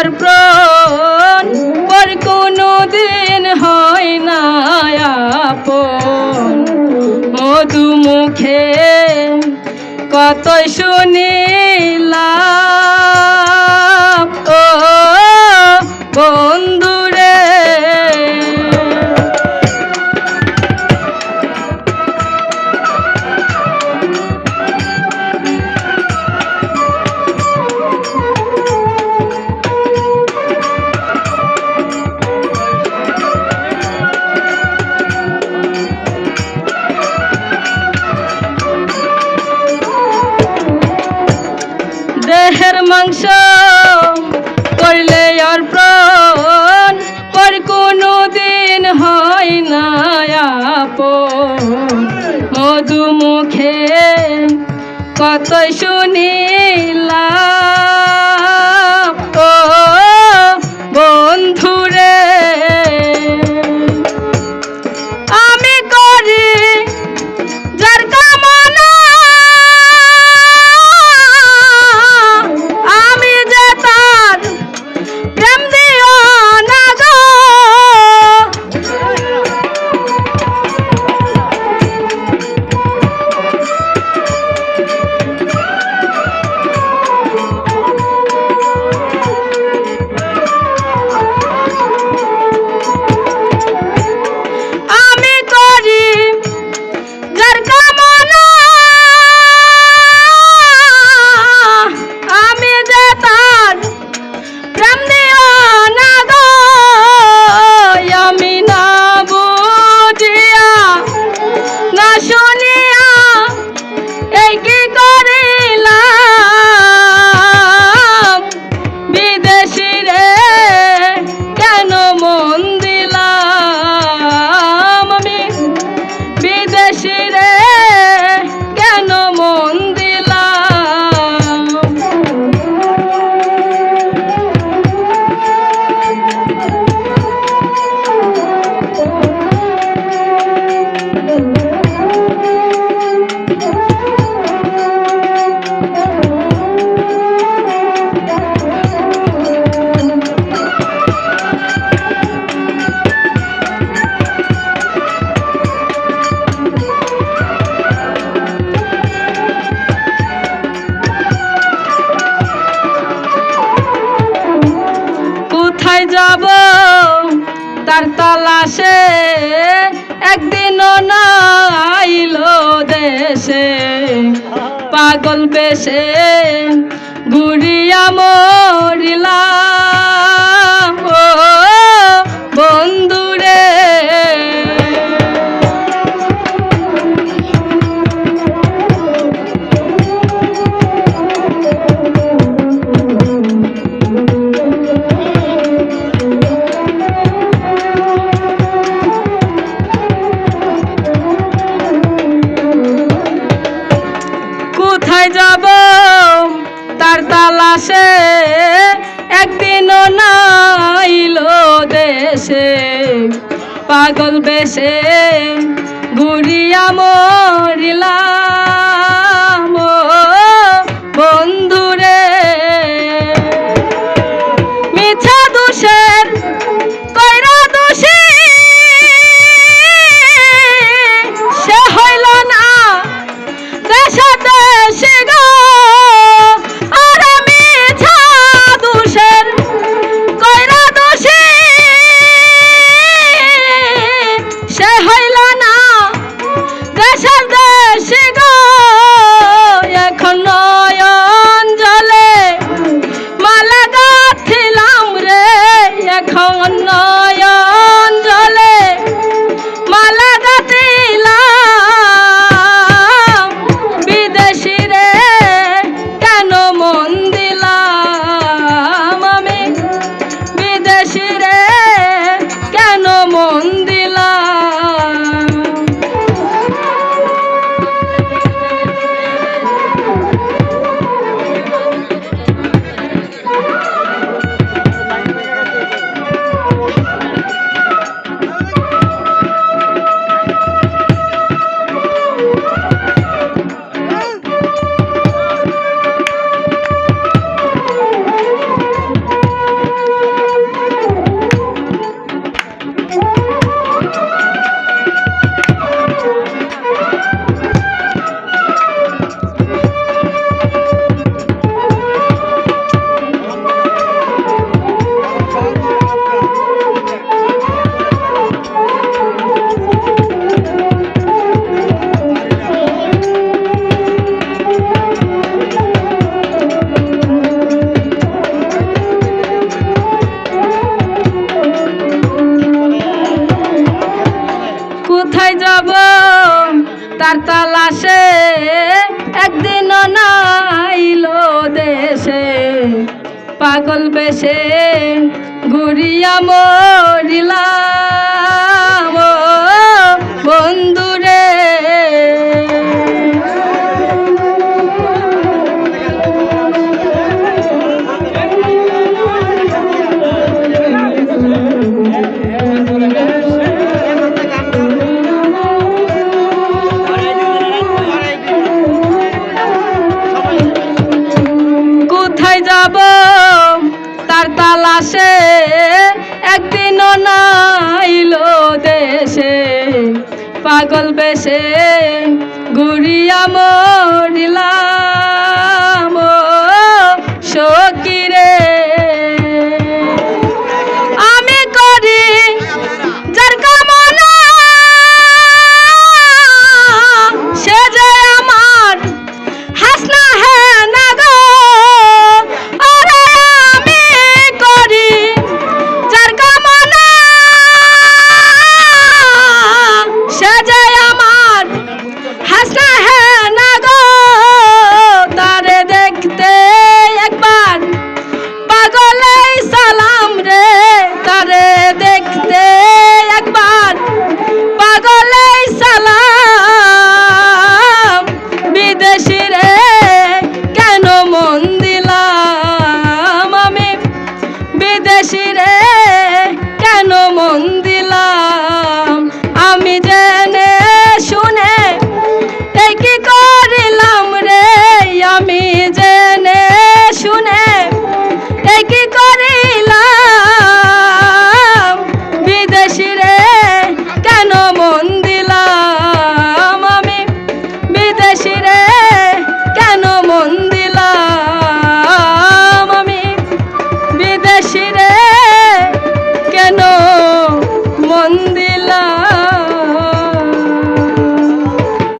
আমার প্রাণ পর কোনো দিন হয় না মধু মুখে কত শুনিলা 画在胸。গল্পে সে গুড়িয়া মোর লাশে একদিনও নাইল দেশে। পাগল বেশে গুড়িয়া মরিলা তার তালাশে একদিন নাইল দেশে। পাগল বেশে ঘুরিয়া মরিলাম। তালাশে একদিন নাইল দেশে। পাগল বেশে ঘুরিয়া মরিলাম।